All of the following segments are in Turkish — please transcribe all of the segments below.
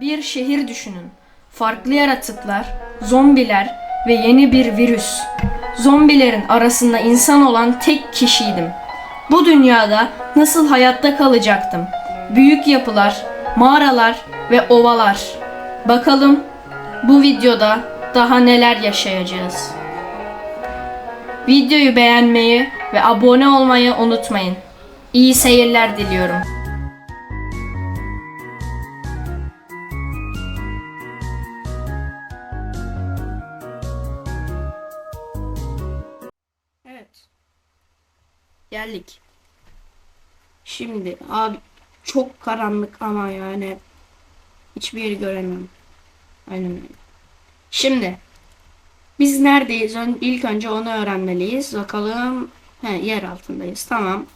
Bir şehir düşünün. Farklı yaratıklar, zombiler ve yeni bir virüs. Zombilerin arasında insan olan tek kişiydim. Bu dünyada nasıl hayatta kalacaktım? Büyük yapılar, mağaralar ve ovalar. Bakalım bu videoda daha neler yaşayacağız. Videoyu beğenmeyi ve abone olmayı unutmayın. İyi seyirler diliyorum. Geldik. Şimdi abi çok karanlık ama yani hiçbir yeri göremiyorum. Aynen öyle. Şimdi biz neredeyiz? Ön- İlk önce onu öğrenmeliyiz. Bakalım. He, yer altındayız. Tamam.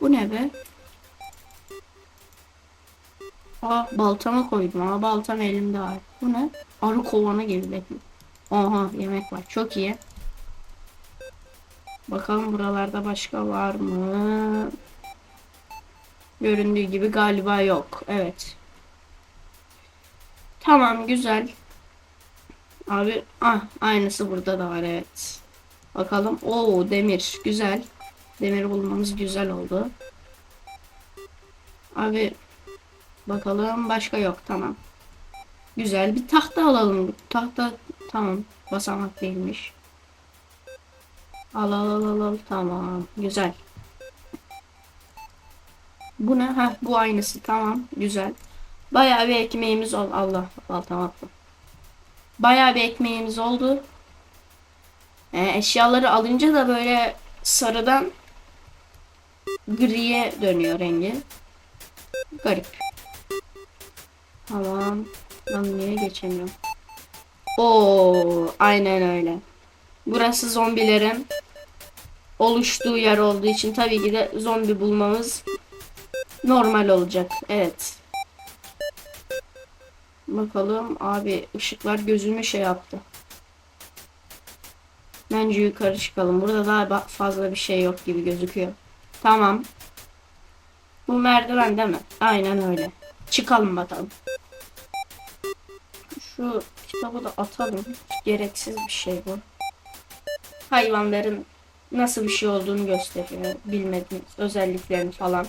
Bu ne be? Aa baltama koydum. Aa baltam elimde var. Bu ne? Arı kovanı gibi bekliyor. Oha yemek var. Çok iyi. Bakalım buralarda başka var mı? Göründüğü gibi galiba yok. Evet. Tamam güzel. Abi ah aynısı burada da var evet. Bakalım. Oo demir güzel. Demir bulmamız güzel oldu. Abi bakalım başka yok tamam. Güzel bir tahta alalım. Tahta tamam basamak değilmiş. Al al al al al tamam güzel. Bu ne? Ha bu aynısı tamam güzel. Bayağı bir ekmeğimiz ol. Allah Allah tamam. Bayağı bir ekmeğimiz oldu. Ee, eşyaları alınca da böyle sarıdan griye dönüyor rengi. Garip. Tamam. Ben niye geçemiyorum? Oo, aynen öyle. Burası zombilerin oluştuğu yer olduğu için tabii ki de zombi bulmamız normal olacak. Evet. Bakalım abi ışıklar gözümü şey yaptı. Bence yukarı çıkalım. Burada daha fazla bir şey yok gibi gözüküyor. Tamam. Bu merdiven değil mi? Aynen öyle. Çıkalım bakalım. Şu kitabı da atalım. Gereksiz bir şey bu. Hayvanların nasıl bir şey olduğunu gösteriyor. Bilmediğimiz özelliklerini falan.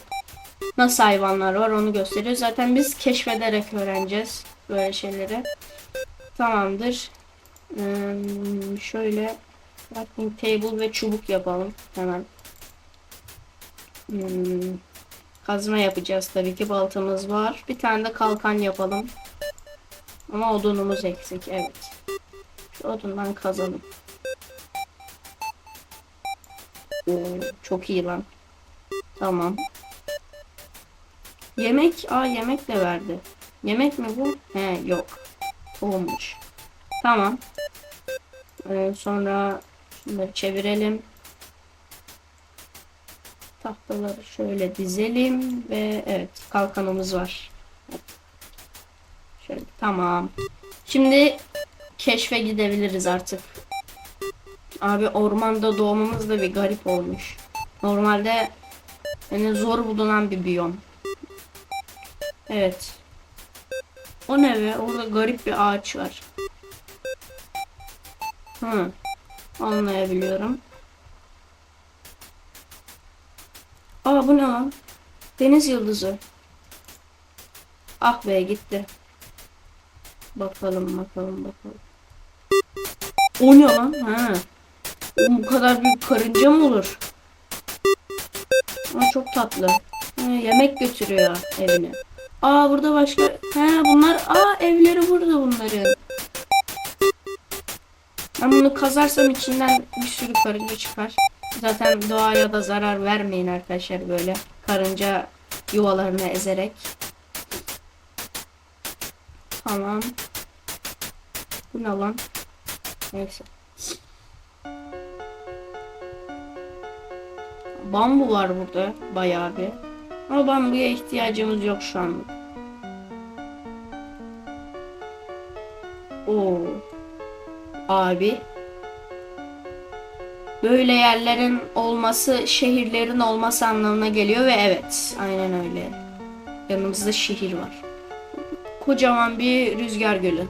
Nasıl hayvanlar var onu gösteriyor. Zaten biz keşfederek öğreneceğiz böyle şeyleri. Tamamdır. Ee, şöyle crafting table ve çubuk yapalım hemen. Hmm, kazma yapacağız tabii ki baltamız var. Bir tane de kalkan yapalım. Ama odunumuz eksik evet. Şu odundan kazalım. Oo, çok iyi lan. Tamam. Yemek, aa yemek de verdi. Yemek mi bu? He yok. Olmuş. Tamam. Ee, sonra şunları çevirelim. Tahtaları şöyle dizelim ve evet kalkanımız var. Şöyle tamam. Şimdi keşfe gidebiliriz artık. Abi ormanda doğmamız da bir garip olmuş. Normalde yani zor bulunan bir biyom. Evet. O ne be? Orada garip bir ağaç var. Hı. Anlayabiliyorum. Aa bu ne lan? Deniz yıldızı. Ah be gitti. Bakalım bakalım bakalım. O ne lan? Ha. Bu kadar büyük karınca mı olur? Ama çok tatlı. Ha, yemek götürüyor evine. Aa burada başka... He bunlar... Aa evleri burada bunların. Ben bunu kazarsam içinden bir sürü karınca çıkar. Zaten doğaya da zarar vermeyin arkadaşlar böyle. Karınca yuvalarını ezerek. Tamam. Bu ne lan? Neyse. Bambu var burada bayağı bir. Ama bambuya ihtiyacımız yok şu an. Oo. Abi. Böyle yerlerin olması şehirlerin olması anlamına geliyor ve evet aynen öyle. Yanımızda şehir var. kocaman bir rüzgar gölü.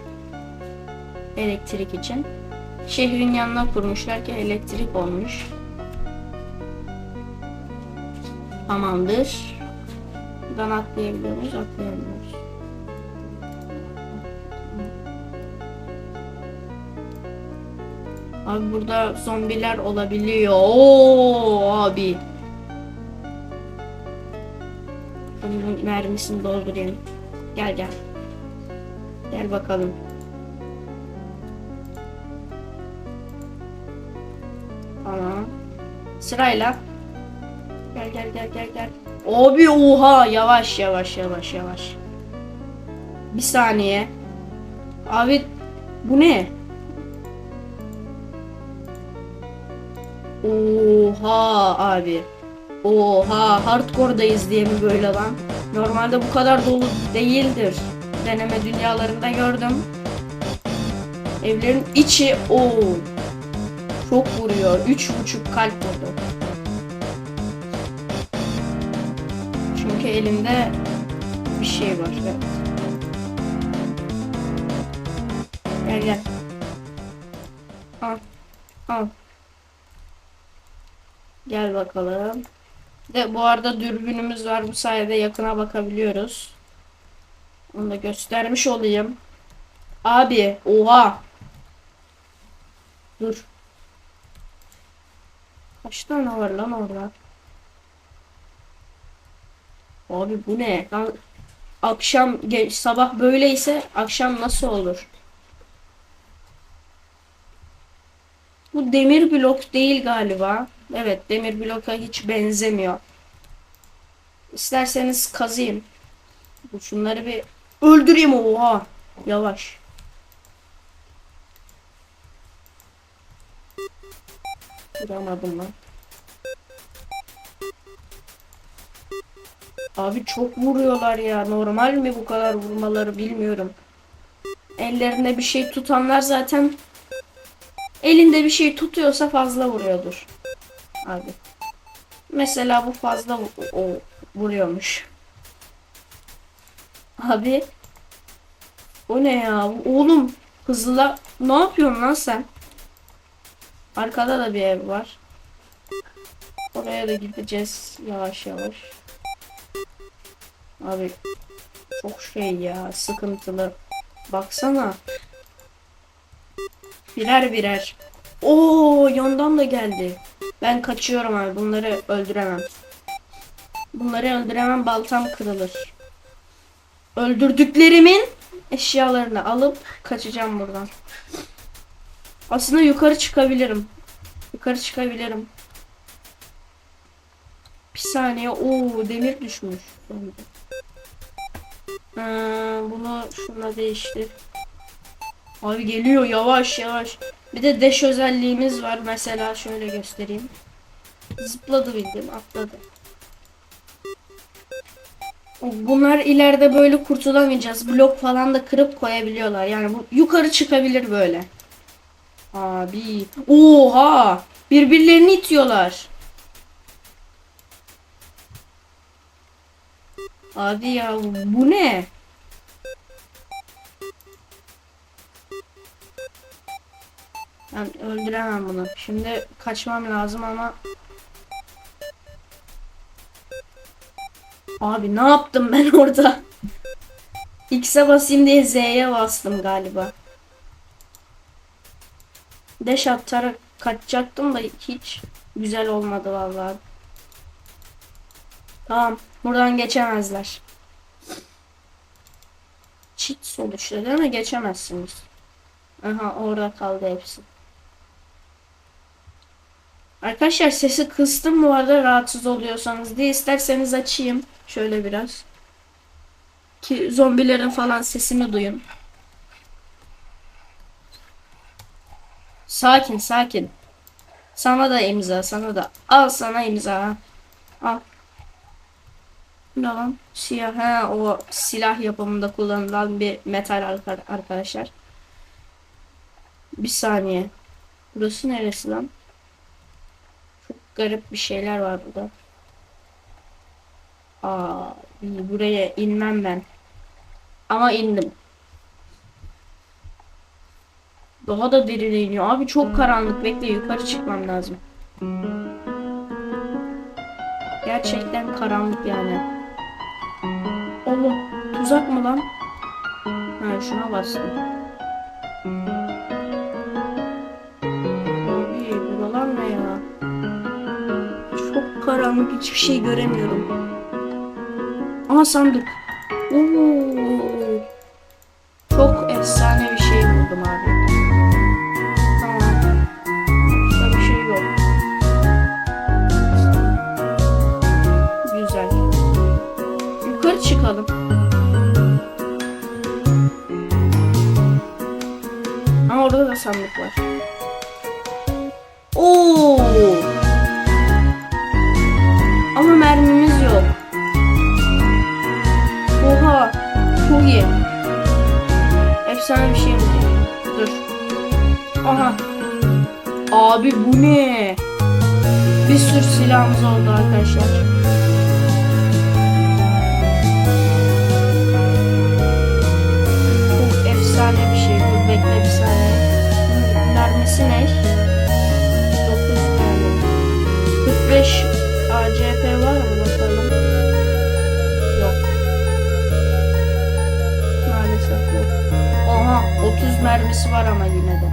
Elektrik için. Şehrin yanına kurmuşlar ki elektrik olmuş. Tamamdır. Buradan atlayabiliyor muyuz? Atlayamıyoruz. Abi burada zombiler olabiliyor. Oo abi. Bunun mermisini doldurayım. Gel gel. Gel bakalım. Tamam. Sırayla. Gel gel gel gel gel. Abi oha yavaş yavaş yavaş yavaş. Bir saniye. Abi bu ne? Oha abi. Oha hardcore'dayız diye mi böyle lan? Normalde bu kadar dolu değildir. Deneme dünyalarında gördüm. Evlerin içi o çok vuruyor. Üç buçuk kalp vurdu. Çünkü elinde bir şey var. Evet. Gel gel. Al. Al. Gel bakalım. De bu arada dürbünümüz var. Bu sayede yakına bakabiliyoruz. Onu da göstermiş olayım. Abi, oha. Dur. Kaç tane var lan orada? Abi bu ne? Lan akşam ge- sabah böyleyse akşam nasıl olur? Bu demir blok değil galiba. Evet demir bloka hiç benzemiyor. İsterseniz kazıyım. Bu şunları bir öldüreyim oha. Yavaş. Vuramadım lan. Abi çok vuruyorlar ya. Normal mi bu kadar vurmaları bilmiyorum. Ellerinde bir şey tutanlar zaten elinde bir şey tutuyorsa fazla vuruyordur. Abi. Mesela bu fazla o, vuruyormuş. Abi. O ne ya? Oğlum hızla ne yapıyorsun lan sen? Arkada da bir ev var. Oraya da gideceğiz yavaş yavaş. Abi çok şey ya sıkıntılı. Baksana. Birer birer. Oo yandan da geldi. Ben kaçıyorum abi. Bunları öldüremem. Bunları öldüremem. Baltam kırılır. Öldürdüklerimin eşyalarını alıp kaçacağım buradan. Aslında yukarı çıkabilirim. Yukarı çıkabilirim. Bir saniye. Oo demir düşmüş. Ha, bunu şuna değiştir. Abi geliyor yavaş yavaş. Bir de dash özelliğimiz var. Mesela şöyle göstereyim. Zıpladı bildim atladı. Bunlar ileride böyle kurtulamayacağız. Blok falan da kırıp koyabiliyorlar. Yani bu yukarı çıkabilir böyle. Abi. Oha! Birbirlerini itiyorlar. Abi ya bu ne? Ben öldüremem bunu. Şimdi kaçmam lazım ama Abi ne yaptım ben orada? X'e basayım diye Z'ye bastım galiba. Deş atarak kaçacaktım da hiç güzel olmadı vallahi. Tamam. Buradan geçemezler. Çit sonuçta değil mi? Geçemezsiniz. Aha orada kaldı hepsi. Arkadaşlar sesi kıstım bu arada rahatsız oluyorsanız diye isterseniz açayım. Şöyle biraz. Ki zombilerin falan sesini duyun. Sakin sakin. Sana da imza sana da. Al sana imza. Al. Ne lan? Siyah. He, o silah yapımında kullanılan bir metal arka- arkadaşlar. Bir saniye. Burası neresi lan? Çok garip bir şeyler var burada. Aa, buraya inmem ben. Ama indim. Daha da derine. Abi çok karanlık. Bekle yukarı çıkmam lazım. Gerçekten karanlık yani. Oğlum tuzak mı lan? Ha şuna bastım. Abi buralar ne ya? Çok karanlık hiçbir şey göremiyorum. Aha sandık. Oo. Çok efsane bir şey buldum abi. Sandık var. Oo! Ama mermimiz yok. Oha! Çok iyi. Efsane bir şey buldum. Dur. Aha. Abi bu ne? Bir sürü silahımız oldu arkadaşlar. Ne? 9 mermi. 45 ACP var mı bakalım? Yok. Maalesef yok. Oha 30 mermisi var ama yine de.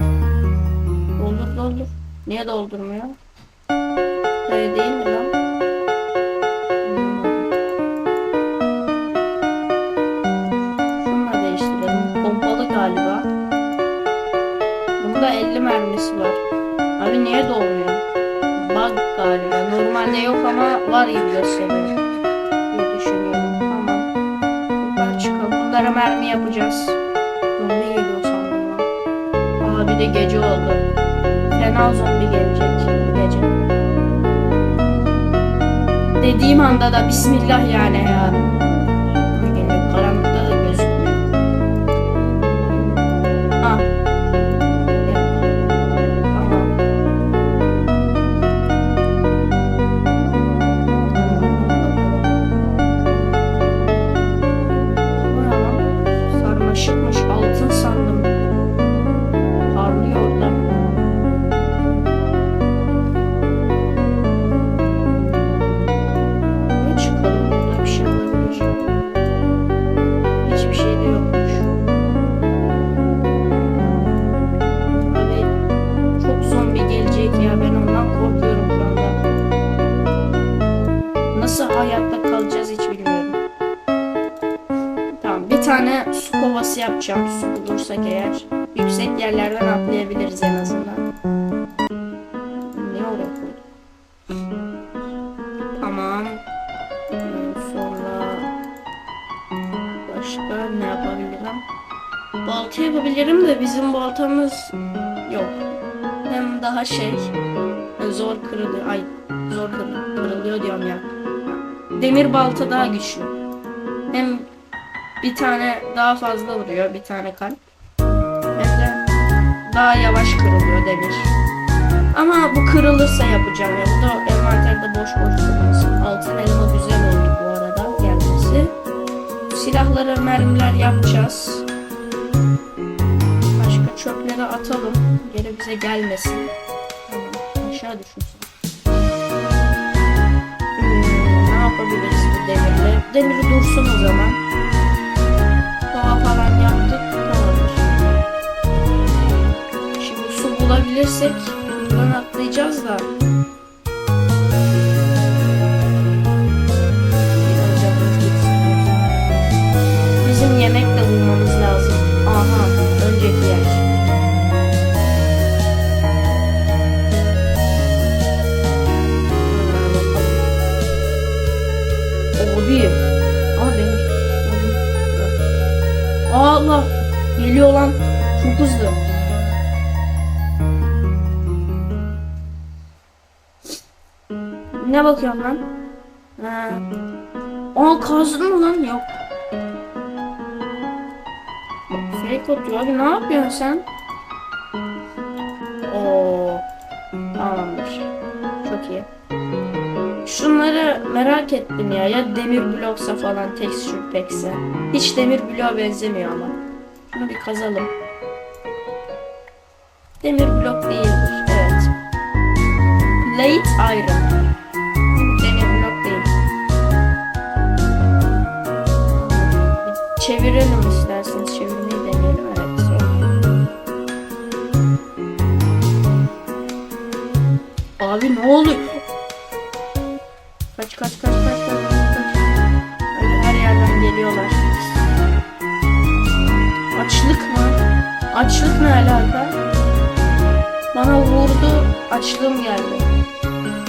Doldur doldur. Niye doldurmuyor? Öyle değil mi lan? 50 mermisi var. Abi niye dolmuyor? Bug galiba. Normalde yok ama var gibi gösteriyor. diye düşünüyorum. Tamam. Yukarı çıkalım. Bunlara mermi yapacağız. Zombi geliyor sandım lan. Aa bir de gece oldu. Fena zombi gelecek gece. Dediğim anda da bismillah yani ya. Su bulursak eğer. Yüksek yerlerden atlayabiliriz en azından. Ne oraya? Tamam. Sonra başka ne yapabilirim? Balta yapabilirim de bizim baltamız yok. Hem daha şey zor kırılıyor. Ay zor kırılıyor diyorum ya. Demir balta daha güçlü. Hem bir tane daha fazla vuruyor bir tane kalp. Hem daha yavaş kırılıyor demir. Ama bu kırılırsa yapacağım ya. Bu da envanterde boş boş durmasın. Altın elma güzel oldu bu arada gelmesi. Silahları mermiler yapacağız. Başka çöpleri atalım. Geri bize gelmesin. Tamam. Aşağı düşürsün. Hmm, ne yapabiliriz bu demirle? Demiri dursun o zaman. Bulabilirsek buradan atlayacağız da. Bizim yemek de bulmamız lazım. Aha, önceki yer. Abi. Demir. Aa, Allah. Geliyor lan. Çok hızlı. Ne bakıyorsun lan? Ha. Aa kazdın mı lan? Yok. Fake atıyor abi ne yapıyorsun sen? Oo. Tamamdır. Çok iyi. Şunları merak ettim ya. Ya demir bloksa falan texture pack'se. Hiç demir bloğa benzemiyor ama. Şunu bir kazalım. Demir blok değildir. Evet. Plate iron. Ne oluyor? Kaç kaç kaç kaç kaç kaç. Öyle her yerden geliyorlar. Açlık mı? Açlık ne alaka? Bana vurdu, açlığım geldi.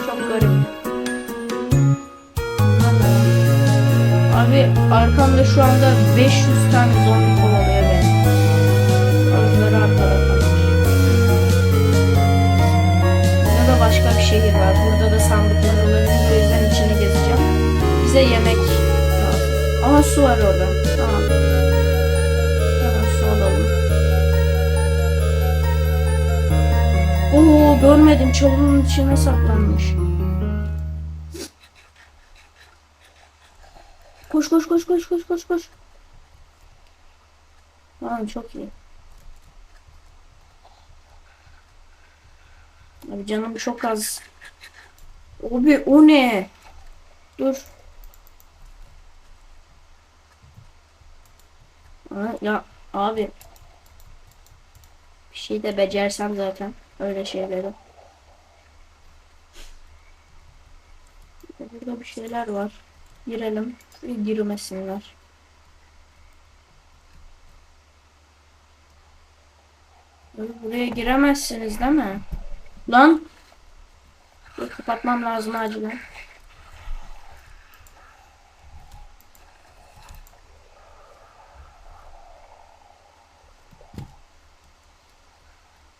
Çok garip. Abi arkamda şu anda 500 tane zombi şehir var. Burada da sandıklar olabilir. O yüzden içini gezeceğim. Bize yemek lazım. Aha su var orada. Tamam. Hemen su alalım. Oo görmedim. Çalının içine saklanmış. Koş koş koş koş koş koş koş. Tamam çok iyi. Abi canım çok az. Abi o ne? Dur. Ya abi. Bir şey de becersem zaten öyle şeyleri. Burada bir şeyler var. Girelim. Girmesinler. Buraya giremezsiniz değil mi? Lan. Dur, kapatmam lazım acilen.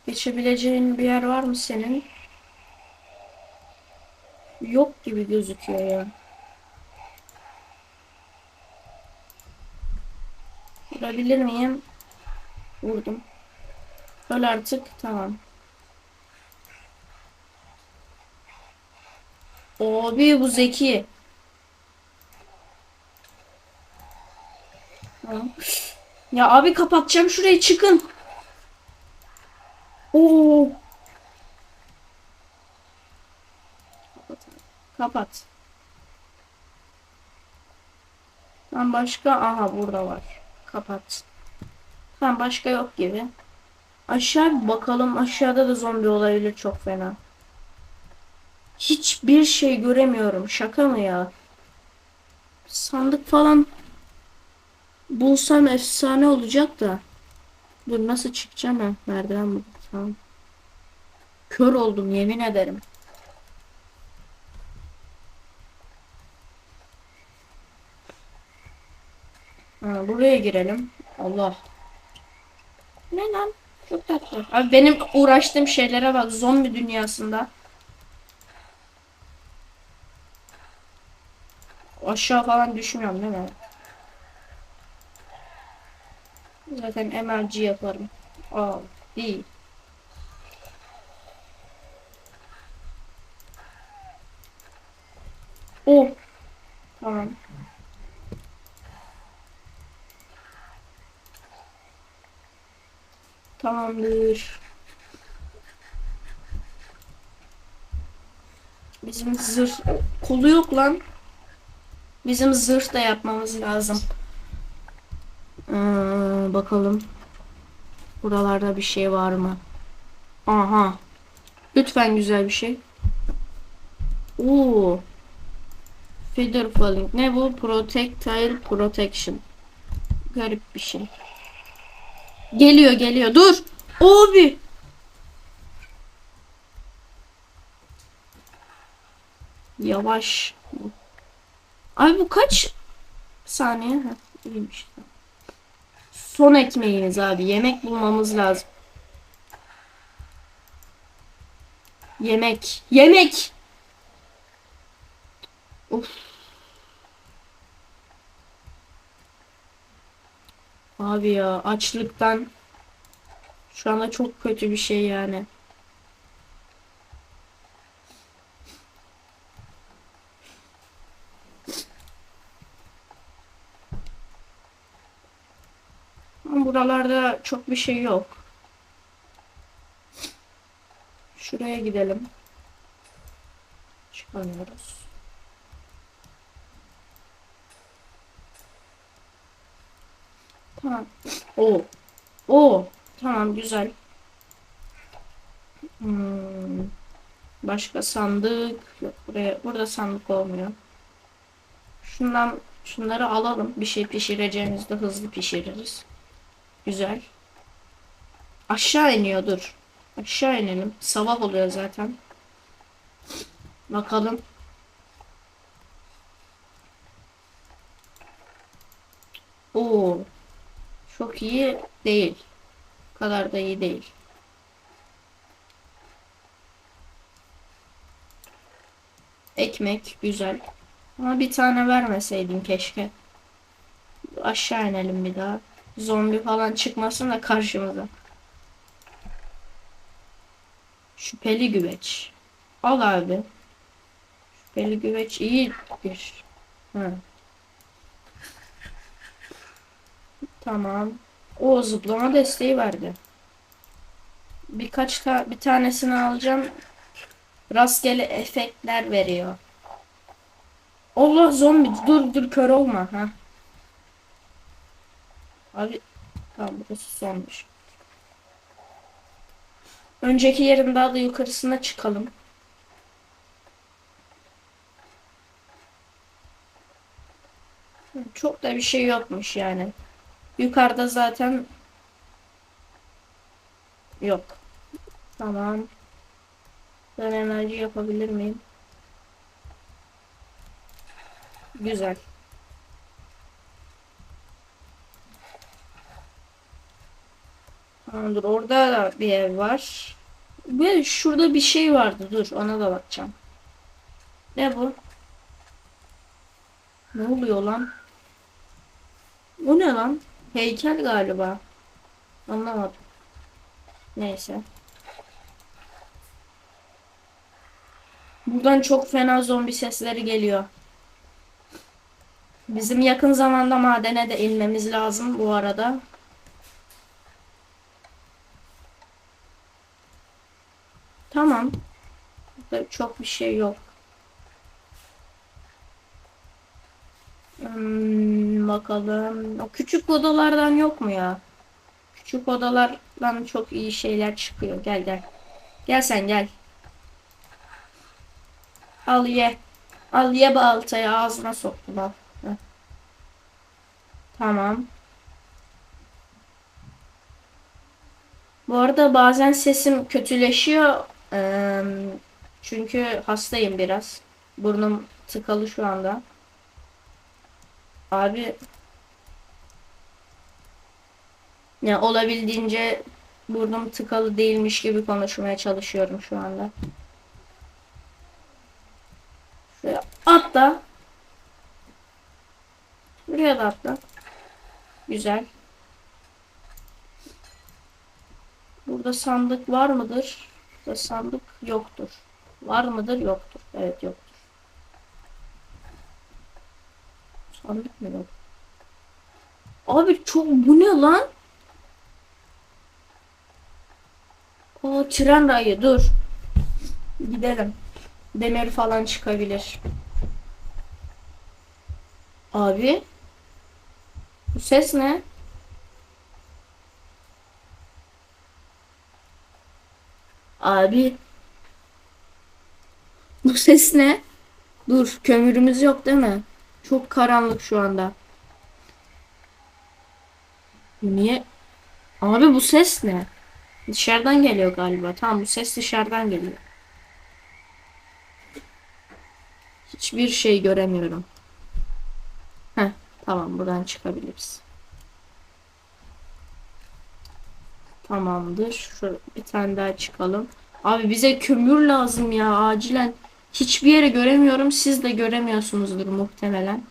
Geçebileceğin bir yer var mı senin? Yok gibi gözüküyor ya. Vurabilir miyim? Vurdum. Öl artık. Tamam. Abi bu zeki. Ya abi kapatacağım şurayı çıkın. Oo. Kapat. Kapat. Tamam başka aha burada var. Kapat. Tamam başka yok gibi. Aşağı bakalım. Aşağıda da zombi olabilir çok fena. Hiçbir şey göremiyorum. Şaka mı ya? Sandık falan bulsam efsane olacak da. Dur nasıl çıkacağım ha? Merdiven mi? Tamam. Kör oldum yemin ederim. Ha, buraya girelim. Allah. Ne lan? Çok tatlı. Abi benim uğraştığım şeylere bak. Zombi dünyasında. Aşağı falan düşmüyorum değil mi? Zaten emerci yaparım. Aa, değil. Oh. Tamam. Tamamdır. Bizim zırh kolu yok lan. Bizim zırh da yapmamız lazım. Ee, bakalım. Buralarda bir şey var mı? Aha. Lütfen güzel bir şey. Oo. Feather falling. Ne bu? Projectile protection. Garip bir şey. Geliyor geliyor. Dur. Abi. Yavaş. Abi bu kaç saniye? Heh, iyiymiş. Son ekmeğiniz abi. Yemek bulmamız lazım. Yemek. Yemek. Of. Abi ya açlıktan şu anda çok kötü bir şey yani. Buralarda çok bir şey yok. Şuraya gidelim. Çıkamıyoruz. Tamam. O. O. Tamam güzel. Hmm. Başka sandık yok buraya. Burada sandık olmuyor. Şundan şunları alalım. Bir şey pişireceğimizde hızlı pişiririz. Güzel. Aşağı iniyor dur. Aşağı inelim. Sabah oluyor zaten. Bakalım. Oo. Çok iyi değil. Bu kadar da iyi değil. Ekmek güzel. Ama bir tane vermeseydin keşke. Aşağı inelim bir daha. Zombi falan çıkmasın da karşımıza. Şüpheli güveç. Al abi. Şüpheli güveç iyi bir. Hı. Tamam. O zıplama desteği verdi. Birkaç ta bir tanesini alacağım. Rastgele efektler veriyor. Allah zombi dur dur kör olma ha. Abi tamam burası sonmuş. Önceki yerin daha da yukarısına çıkalım. Çok da bir şey yokmuş yani. Yukarıda zaten yok. Tamam. Ben enerji yapabilir miyim? Güzel. Tamamdır. Orada da bir ev var. Ve şurada bir şey vardı. Dur ona da bakacağım. Ne bu? Ne oluyor lan? O ne lan? Heykel galiba. Anlamadım. Neyse. Buradan çok fena zombi sesleri geliyor. Bizim yakın zamanda madene de inmemiz lazım bu arada. Tamam. Burada çok bir şey yok. Hmm, bakalım. O küçük odalardan yok mu ya? Küçük odalardan çok iyi şeyler çıkıyor. Gel gel. Gel sen gel. Al ye. Al ye baltayı ağzına soktum al. Heh. Tamam. Bu arada bazen sesim kötüleşiyor. Çünkü hastayım biraz. Burnum tıkalı şu anda. Abi ya olabildiğince burnum tıkalı değilmiş gibi konuşmaya çalışıyorum şu anda. Atla. Buraya da atla. Güzel. Burada sandık var mıdır? Burada sandık yoktur. Var mıdır? Yoktur. Evet yoktur. Sandık mı yok? Abi çok bu ne lan? O tren rayı dur. Gidelim. Demir falan çıkabilir. Abi. Bu ses ne? Abi. Bu ses ne? Dur, kömürümüz yok değil mi? Çok karanlık şu anda. Niye? Abi bu ses ne? Dışarıdan geliyor galiba. Tamam bu ses dışarıdan geliyor. Hiçbir şey göremiyorum. Heh, tamam buradan çıkabiliriz. Tamamdır. Şu bir tane daha çıkalım. Abi bize kömür lazım ya acilen. Hiçbir yere göremiyorum. Siz de göremiyorsunuzdur muhtemelen.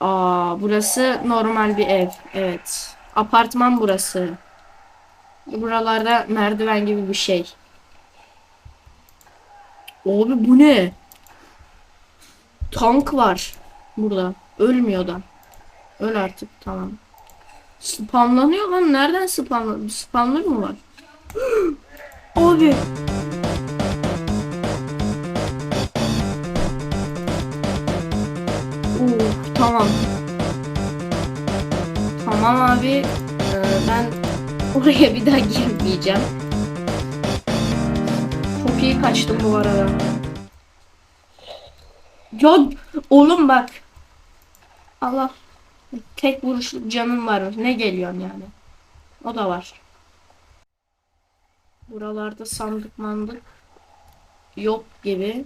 Aa, burası normal bir ev. Evet. Apartman burası. Buralarda merdiven gibi bir şey. Abi bu ne? Tank var burada. Ölmüyor da. Öl artık tamam. Spamlanıyor lan. Nereden spamlanıyor? Spamlar mı var? Abi. Oo, tamam. Tamam abi. Ee, ben oraya bir daha girmeyeceğim. Çok iyi kaçtım bu arada. Ya oğlum bak. Allah. Tek vuruşluk canım var. Ne geliyorsun yani? O da var. Buralarda sandık mandık yok gibi.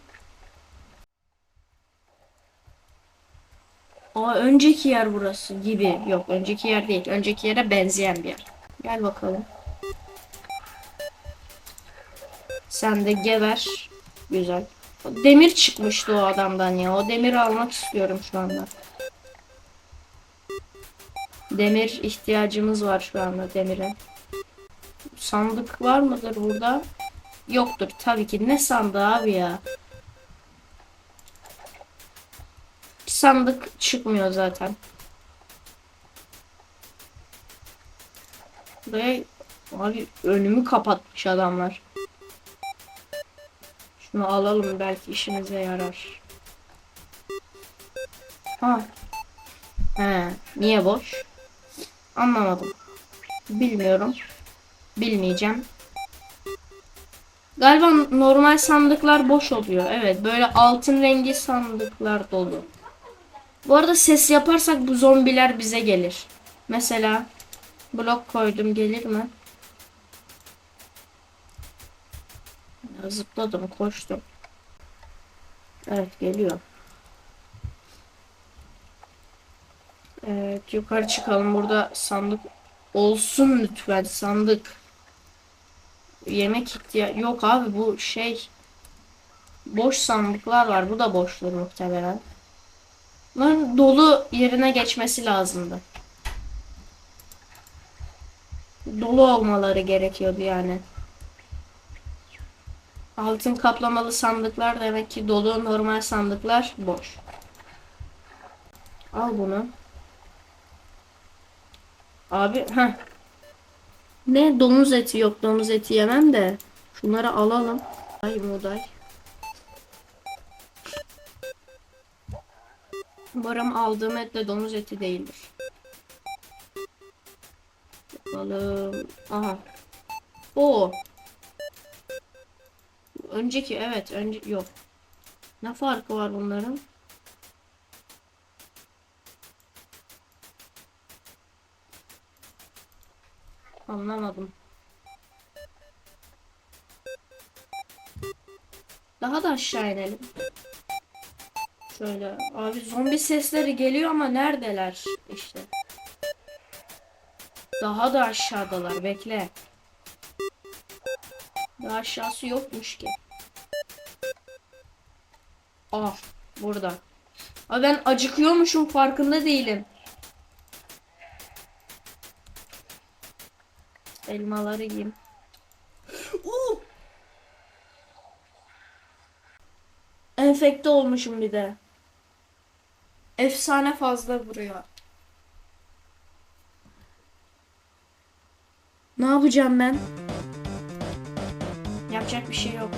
Aa önceki yer burası gibi. Yok önceki yer değil. Önceki yere benzeyen bir yer. Gel bakalım. Sen de geber. Güzel. Demir çıkmıştı o adamdan ya. O demiri almak istiyorum şu anda. Demir ihtiyacımız var şu anda demire. Sandık var mıdır burada? Yoktur tabii ki. Ne sandığı abi ya? Sandık çıkmıyor zaten. Buraya abi önümü kapatmış adamlar. Şunu alalım belki işimize yarar. Ha. He, niye boş? Anlamadım. Bilmiyorum. Bilmeyeceğim. Galiba normal sandıklar boş oluyor. Evet, böyle altın rengi sandıklar dolu. Bu arada ses yaparsak bu zombiler bize gelir. Mesela blok koydum gelir mi? Zıpladım, koştum. Evet, geliyor. Evet, yukarı çıkalım. Burada sandık olsun lütfen sandık. Yemek ihtiyaç yok abi bu şey boş sandıklar var. Bu da boştur muhtemelen. Bunların dolu yerine geçmesi lazımdı. Dolu olmaları gerekiyordu yani. Altın kaplamalı sandıklar demek ki dolu normal sandıklar boş. Al bunu. Abi ha. Ne domuz eti yok domuz eti yemem de. Şunları alalım. Ay muday. Umarım aldığım et de domuz eti değildir. Bakalım. Aha. O. Önceki evet önce yok. Ne farkı var bunların? Anlamadım. Daha da aşağı inelim. Şöyle. Abi zombi sesleri geliyor ama neredeler? İşte. Daha da aşağıdalar. Bekle. Daha aşağısı yokmuş ki. Ah. Burada. Abi ben acıkıyormuşum farkında değilim. Elmaları yiyeyim. Uh! Enfekte olmuşum bir de. Efsane fazla vuruyor. Ne yapacağım ben? Yapacak bir şey yok.